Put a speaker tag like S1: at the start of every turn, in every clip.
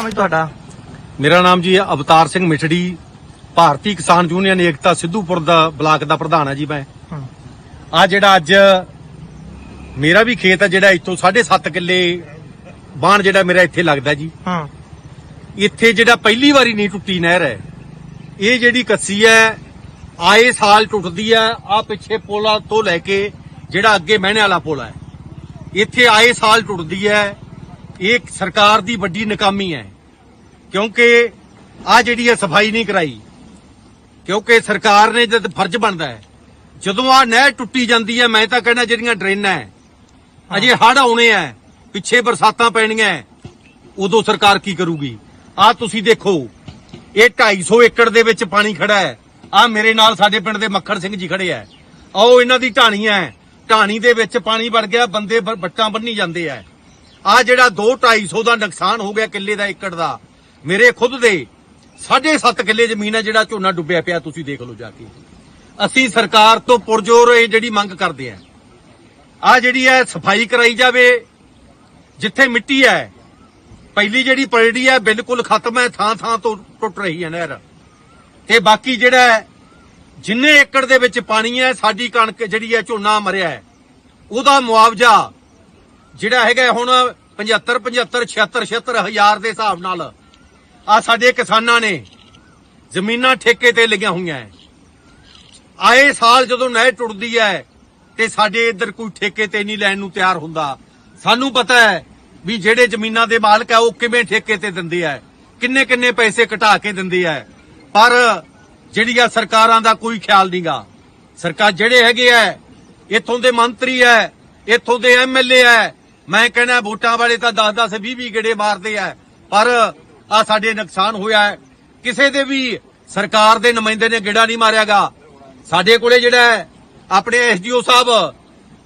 S1: ਨਾਮ ਹੈ ਤੁਹਾਡਾ?
S2: ਮੇਰਾ ਨਾਮ ਜੀ ਅਵਤਾਰ ਸਿੰਘ ਮਿਠੜੀ ਭਾਰਤੀ ਕਿਸਾਨ ਯੂਨੀਅਨ ਏਕਤਾ ਸਿੱਧੂਪੁਰ ਦਾ ਬਲਾਕ ਦਾ ਪ੍ਰਧਾਨ ਹੈ ਜੀ ਮੈਂ। ਆ ਜਿਹੜਾ ਅੱਜ ਮੇਰਾ ਵੀ ਖੇਤ ਹੈ ਜਿਹੜਾ ਇੱਥੋਂ 7.5 ਕਿੱਲੇ ਬਾਣ ਜਿਹੜਾ ਮੇਰਾ ਇੱਥੇ ਲੱਗਦਾ ਜੀ।
S1: ਹੂੰ।
S2: ਇੱਥੇ ਜਿਹੜਾ ਪਹਿਲੀ ਵਾਰੀ ਨਹੀਂ ਟੁੱਟੀ ਨਹਿਰ ਹੈ ਇਹ ਜਿਹੜੀ ਕੱਸੀ ਹੈ ਆਏ ਸਾਲ ਟੁੱਟਦੀ ਹੈ ਆ ਪਿੱਛੇ ਪੋਲਾ ਤੋਂ ਲੈ ਕੇ ਜਿਹੜਾ ਅੱਗੇ ਮਹਿਣੇ ਵਾਲਾ ਪੋਲਾ ਹੈ। ਇੱਥੇ ਆਏ ਸਾਲ ਟੁੱਟਦੀ ਹੈ ਇਹ ਸਰਕਾਰ ਦੀ ਵੱਡੀ ਨਾਕਾਮੀ ਹੈ। ਕਿਉਂਕਿ ਆ ਜਿਹੜੀ ਹੈ ਸਫ਼ਾਈ ਨਹੀਂ ਕਰਾਈ ਕਿਉਂਕਿ ਸਰਕਾਰ ਨੇ ਜਦ ਫਰਜ਼ ਬਣਦਾ ਹੈ ਜਦੋਂ ਆ ਨਹਿਰ ਟੁੱਟੀ ਜਾਂਦੀ ਹੈ ਮੈਂ ਤਾਂ ਕਹਿੰਦਾ ਜਿਹੜੀਆਂ ਡਰੇਨਾਂ ਹੈ ਅਜੇ ਹੜ ਆਉਣੇ ਆ ਪਿੱਛੇ ਬਰਸਾਤਾਂ ਪੈਣੀਆਂ ਉਦੋਂ ਸਰਕਾਰ ਕੀ ਕਰੂਗੀ? ਆ ਤੁਸੀਂ ਦੇਖੋ ਇਹ 250 ਏਕੜ ਦੇ ਵਿੱਚ ਪਾਣੀ ਖੜਾ ਹੈ ਆ ਮੇਰੇ ਨਾਲ ਸਾਡੇ ਪਿੰਡ ਦੇ ਮੱਖਣ ਸਿੰਘ ਜੀ ਖੜੇ ਆ ਆਓ ਇਹਨਾਂ ਦੀ ਢਾਣੀ ਹੈ ਢਾਣੀ ਦੇ ਵਿੱਚ ਪਾਣੀ ਵੜ ਗਿਆ ਬੰਦੇ ਬ- ਵੱਟਾਂ ਬੰਨੀ ਜਾਂਦੇ ਆ ਆ ਜਿਹੜਾ 2 250 ਦਾ ਨੁਕਸਾਨ ਹੋ ਗਿਆ ਕਿੱਲੇ ਦਾ ਏਕੜ ਦਾ, ਮੇਰੇ ਖੁਦ ਦੇ 7.5 ਕਿੱਲੇ ਜ਼ਮੀਨ ਹੈ ਜਿਹੜਾ ਝੋਨਾ ਡੁੱਬਿਆ ਪਿਆ, ਤੁਸੀਂ ਦੇਖ ਲਓ ਜਾ ਕੇ। ਅਸੀਂ ਸਰਕਾਰ ਤੋਂ ਪੁਰਜੋਰ ਇਹ ਜਿਹੜੀ ਮੰਗ ਕਰਦੇ ਆ। ਆ ਜਿਹੜੀ ਹੈ ਸਫ਼ਾਈ ਕਰਾਈ ਜਾਵੇ, ਜਿੱਥੇ ਮਿੱਟੀ ਹੈ ਪਹਿਲੀ ਜਿਹੜੀ ਪਲੜੀ ਹੈ ਬਿਲਕੁਲ ਖਤਮ ਹੈ ਥਾਂ ਥਾਂ ਤੋਂ ਟੁੱਟ ਰਹੀ ਹੈ ਨਹਿਰ। ਤੇ ਬਾਕੀ ਜਿਹੜਾ ਜਿੰਨੇ ਏਕੜ ਦੇ ਵਿੱਚ ਪਾਣੀ ਹੈ ਸਾਡੀ ਕਣਕ ਜਿਹੜੀ ਹੈ ਝੋਨਾ ਮਰਿਆ ਹੈ ਉਹਦਾ ਮੁਆਵਜ਼ਾ ਜਿਹੜਾ ਹੈਗਾ ਹੁਣ 75 75 76 76 ਹਜ਼ਾਰ ਦੇ ਹਿਸਾਬ ਨਾਲ। ਆ ਸਾਡੇ ਕਿਸਾਨਾਂ ਨੇ ਜ਼ਮੀਨਾਂ ਠੇਕੇ ਤੇ ਲਈਆਂ ਹੋਈਆਂ ਆਏ ਸਾਲ ਜਦੋਂ ਨਹਿਰ ਟੁੱਟਦੀ ਹੈ ਤੇ ਸਾਡੇ ਇੱਧਰ ਕੋਈ ਠੇਕੇ ਤੇ ਨਹੀਂ ਲੈਣ ਨੂੰ ਤਿਆਰ ਹੁੰਦਾ। ਸਾਨੂੰ ਪਤਾ ਹੈ ਵੀ ਜਿਹੜੇ ਜ਼ਮੀਨਾਂ ਦੇ ਮਾਲਕ ਆ ਉਹ ਕਿਵੇਂ ਠੇਕੇ ਤੇ ਦਿੰਦੇ ਆ ਕਿੰਨੇ ਕਿੰਨੇ ਪੈਸੇ ਘਟਾ ਕੇ ਦਿੰਦੇ ਆ ਪਰ ਜਿਹੜੀਆਂ ਸਰਕਾਰਾਂ ਦਾ ਕੋਈ ਖਿਆਲ ਨਹੀਂਗਾ ਸਰਕਾਰ ਜਿਹੜੇ ਹੈਗੇ ਆ ਇੱਥੋਂ ਦੇ ਮੰਤਰੀ ਐ ਇੱਥੋਂ ਦੇ ਐਮਐਲਏ ਐ ਮੈਂ ਕਹਿੰਦਾ ਵੋਟਾਂ ਵਾਲੇ ਤਾਂ 10 10 20 20 ਗੇੜੇ ਮਾਰਦੇ ਆ। ਪਰ ਆ ਸਾਡੇ ਨੁਕਸਾਨ ਹੋਇਆ ਹੈ। ਕਿਸੇ ਦੇ ਵੀ ਸਰਕਾਰ ਦੇ ਨੁਮਾਇੰਦੇ ਨੇ ਗੇੜਾ ਨਹੀਂ ਮਾਰਿਆਗਾ। ਸਾਡੇ ਕੋਲੇ ਜਿਹੜਾ ਆਪਣੇ ਐਸਡੀਓ ਸਾਹਿਬ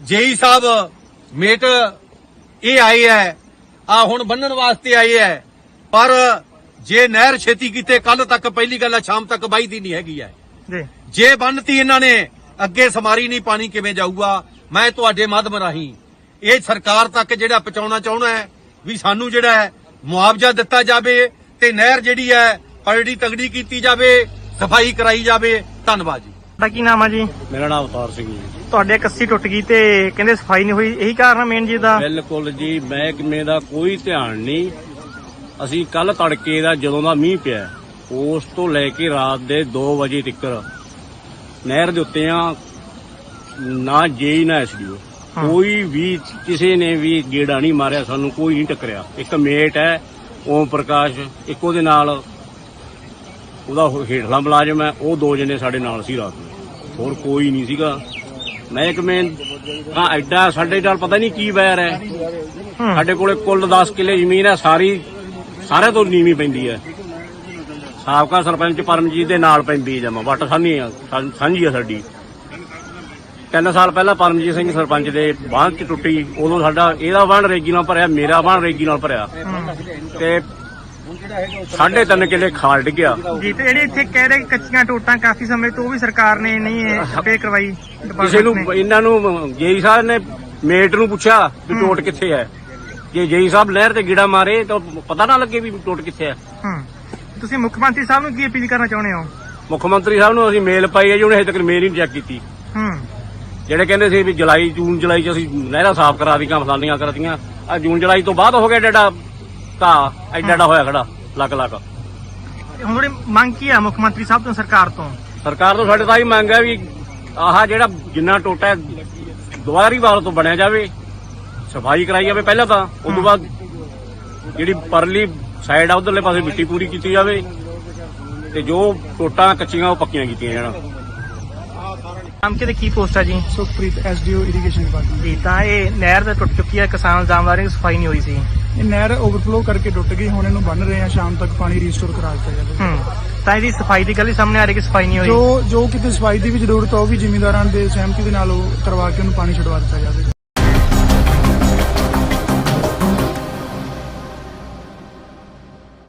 S2: ਜੇਈ ਸਾਹਿਬ ਮੇਟ ਇਹ ਆਏ ਹੈ। ਆ ਹੁਣ ਬੰਨਣ ਵਾਸਤੇ ਆਏ ਹੈ। ਪਰ ਜੇ ਨਹਿਰ ਛੇਤੀ ਕੀਤੇ ਕੱਲ ਤੱਕ ਪਹਿਲੀ ਗੱਲ ਹੈ ਸ਼ਾਮ ਤੱਕ ਬਾਈ ਦੀ ਨਹੀਂ ਹੈਗੀ ਹੈ।
S1: ਜੀ।
S2: ਜੇ ਬੰਨਤੀ ਇਹਨਾਂ ਨੇ ਅੱਗੇ ਸਮਾਰੀ ਨਹੀਂ ਪਾਣੀ ਕਿਵੇਂ ਜਾਊਗਾ? ਮੈਂ ਤੁਹਾਡੇ ਮਾਧਮ ਰਾਹੀਂ ਇਹ ਸਰਕਾਰ ਤੱਕ ਜਿਹੜਾ ਪਹੁੰਚਾਉਣਾ ਚਾਹੁੰਦਾ ਹੈ ਵੀ ਸਾਨੂੰ ਜਿਹੜਾ ਹੈ ਮੁਆਵਜ਼ਾ ਦਿੱਤਾ ਜਾਵੇ ਤੇ ਨਹਿਰ ਜਿਹੜੀ ਹੈ ਪਲੜੀ ਤਗੜੀ ਕੀਤੀ ਜਾਵੇ ਸਫ਼ਾਈ ਕਰਾਈ ਜਾਵੇ। ਧੰਨਵਾਦ ਜੀ।
S1: ਤੁਹਾਡਾ ਕੀ ਨਾਮ ਹੈ ਜੀ?
S3: ਮੇਰਾ ਨਾਮ ਅਵਤਾਰ ਸਿੰਘ ਜੀ।
S1: ਤੁਹਾਡੇ ਕੱਸੀ ਟੁੱਟ ਗਈ ਤੇ ਕਹਿੰਦੇ ਸਫ਼ਾਈ ਨਹੀਂ ਹੋਈ ਇਹੀ ਕਾਰਨ ਮੇਨ ਜੀ ਦਾ?
S3: ਬਿਲਕੁਲ ਜੀ ਮਹਿਕਮੇ ਦਾ ਕੋਈ ਧਿਆਨ ਨਹੀਂ। ਅਸੀਂ ਕੱਲ ਤੜਕੇ ਦਾ ਜਦੋਂ ਦਾ ਮੀਂਹ ਪਿਆ ਉਸ ਤੋਂ ਲੈ ਕੇ ਰਾਤ ਦੇ 2 ਵਜੇ ਤੱਕ ਨਹਿਰ ਦੇ ਉੱਤੇ ਆ ਨਾ ਜੇਈ ਨਾ ਐਸਡੀਓ। ਕੋਈ ਵੀ ਕਿਸੇ ਨੇ ਵੀ ਗੇੜਾ ਨਹੀਂ ਮਾਰਿਆ ਸਾਨੂੰ ਕੋਈ ਨਹੀਂ ਟੱਕਰਿਆ। ਇੱਕ ਮੇਟ ਹੈ ਓਮ ਪ੍ਰਕਾਸ਼ ਇੱਕ ਉਹਦੇ ਨਾਲ ਉਹਦਾ ਹੇਠਲਾ ਮੁਲਾਜ਼ਮ ਹੈ ਉਹ ਦੋ ਜਣੇ ਸਾਡੇ ਨਾਲ ਸੀ ਰਾਤ ਨੂੰ। ਹੋਰ ਕੋਈ ਨਹੀਂ ਸੀਗਾ। ਮਹਿਕਮੇ ਹਾਂ ਐਡਾ ਸਾਡੇ ਨਾਲ ਪਤਾ ਨਹੀਂ ਕੀ ਵੈਰ ਹੈ। ਸਾਡੇ ਕੋਲੇ ਕੁੱਲ 10 ਕਿੱਲੇ ਜ਼ਮੀਨ ਹੈ ਸਾਰੀ ਸਾਰੇ ਤੋਂ ਨੀਵੀਂ ਪੈਂਦੀ ਹੈ। ਸਾਬਕਾ ਸਰਪੰਚ ਪਰਮਜੀਤ ਦੇ ਨਾਲ ਪੈਂਦੀ ਹੈ ਜਮਾ। ਵੱਟ ਸਾਂਝੀ ਆ ਸਾਂਝੀ ਆ ਸਾਡੀ। ਤਿੰਨ ਸਾਲ ਪਹਿਲਾਂ ਪਰਮਜੀਤ ਸਿੰਘ ਸਰਪੰਚ ਦੇ ਬਾਂਹ ਚ ਟੁੱਟੀ ਉਦੋਂ ਸਾਡਾ ਇਹਦਾ ਬਾਂਹ ਰੇਗੀ ਨਾਲ ਭਰਿਆ ਮੇਰਾ ਬਾਂਹ ਰੇਗੀ ਨਾਲ ਭਰਿਆ। ਤੇ ਸਾਢੇ ਤਿੰਨ ਕਿੱਲੇ ਖਾਲ ਡਿੱਗਿਆ
S1: ਜੀ ਤੇ ਜਿਹੜੇ ਇੱਥੇ ਕਹਿ ਰਹੇ ਕੱਚੀਆਂ ਟੋਟਾਂ ਕਾਫੀ ਸਮੇਂ ਤੋਂ ਉਹ ਵੀ ਸਰਕਾਰ ਨੇ ਨਹੀਂ ਸਪੇ ਕਰਵਾਈ
S3: ਕਿਸੇ ਨੂੰ। ਇਹਨਾਂ ਨੂੰ ਜੇਈ ਸਾਹਿਬ ਨੇ ਮੇਟ ਨੂੰ ਪੁੱਛਿਆ ਵੀ ਟੋਟ ਕਿੱਥੇ ਹੈ। ਜੇ ਜੇਈ ਸਾਹਿਬ ਲਹਿਰ ਤੇ ਗੀੜਾ ਮਾਰੇ ਤਾਂ ਪਤਾ ਨਾ ਲੱਗੇ ਵੀ ਟੋਟ ਕਿੱਥੇ ਹੈ।
S1: ਹੂੰ। ਤੁਸੀਂ ਮੁੱਖ ਮੰਤਰੀ ਸਾਹਿਬ ਨੂੰ ਕੀ ਅਪੀਲ ਕਰਨਾ ਚਾਹੁੰਦੇ ਹੋ?
S3: ਮੁੱਖ ਮੰਤਰੀ ਸਾਹਿਬ ਨੂੰ ਅਸੀਂ ਮੇਲ ਪਾਈ ਹੈ ਜੀ ਉਹਨੇ ਹਜੇ ਤੱਕ ਮੇਲ ਹੀ ਨਹੀਂ ਚੈੱਕ ਕੀਤੀ।
S1: ਹੂੰ।
S3: ਜਿਹੜੇ ਕਹਿੰਦੇ ਸੀ ਵੀ ਜੁਲਾਈ ਜੂਨ ਜੁਲਾਈ ਚ ਅਸੀਂ ਨਹਿਰਾਂ ਸਾਫ਼ ਕਰਾ ਦੀਆਂ ਫਸਾਲੀਆਂ ਕਰਤੀਆਂ। ਆ ਜੂਨ ਜੁਲਾਈ ਤੋਂ ਬਾਅਦ ਹੋ ਗਿਆ ਡੇਡਾ ਘਾਹ ਐਡਾ ਐਡਾ ਹੋਇਆ ਖੜਾ ਲੱਕ ਲੱਕ
S1: ਹੁਣ ਮੰਗ ਕੀ ਹੈ ਮੁੱਖ ਮੰਤਰੀ ਸਾਹਿਬ ਤੋਂ ਸਰਕਾਰ ਤੋਂ?
S3: ਸਰਕਾਰ ਤੋਂ ਸਾਡੇ ਤਾਂ ਹੀ ਮੰਗ ਹੈ ਵੀ ਆਹ ਜਿਹੜਾ ਜਿੰਨਾ ਟੋਟਾ ਹੈ, ਦੁਬਾਰੀ ਵਾਰ ਤੋਂ ਬਣਿਆ ਜਾਵੇ ਸਫ਼ਾਈ ਕਰਾਈ ਜਾਵੇ ਪਹਿਲਾਂ ਤਾਂ ਉਸ ਤੋਂ ਬਾਅਦ ਜਿਹੜੀ ਪਰਲੀ ਸਾਈਡ ਆ ਉਧਰਲੇ ਪਾਸੇ ਮਿੱਟੀ ਪੂਰੀ ਕੀਤੀ ਜਾਵੇ ਤੇ ਜੋ ਟੋਟਾਂ ਕੱਚੀਆਂ ਉਹ ਪੱਕੀਆਂ ਕੀਤੀਆਂ ਜਾਣ।
S1: ਨਾਮ ਕਿਤੇ ਕੀ ਪੋਸਟ ਹੈ ਜੀ?
S4: Sukhpreet SDO irrigation department.
S1: ਜੀ ਤਾਂ ਇਹ ਨਹਿਰ ਤੇ ਟੁੱਟ ਚੁੱਕੀ ਹੈ ਕਿਸਾਨ ਇਲਜ਼ਾਮ ਲਾ ਰਹੇ ਸਫ਼ਾਈ ਨਹੀਂ ਹੋਈ ਸੀ।
S4: ਇਹ ਨਹਿਰ ਓਵਰਫਲੋ ਕਰਕੇ ਟੁੱਟ ਗਈ ਹੁਣ ਇਹਨੂੰ ਬੰਨ ਰਹੇ ਆ ਸ਼ਾਮ ਤੱਕ ਪਾਣੀ ਰੀਸਟੋਰ ਕਰਾ ਦਿੱਤਾ ਜਾਵੇ।
S1: ਹੂੰ ਤਾਂ ਇਹਦੀ ਸਫ਼ਾਈ ਦੀ ਗੱਲ ਹੀ ਸਾਹਮਣੇ ਆ ਰਹੀ ਕਿ ਸਫ਼ਾਈ ਨਹੀਂ ਹੋਈ।
S4: ਜੋ ਜੋ ਕਿਤੇ ਸਫ਼ਾਈ ਦੀ ਵੀ ਜ਼ਰੂਰਤ ਆ ਉਹ ਵੀ ਜ਼ਿਮੀਂਦਾਰਾਂ ਦੇ ਸਹਿਮਤੀ ਦੇ ਨਾਲ ਉਹ ਕਰਵਾ ਕੇ ਉਹਨੂੰ ਪਾਣੀ ਛਡਵਾ ਦਿੱਤਾ ਜਾਵੇ।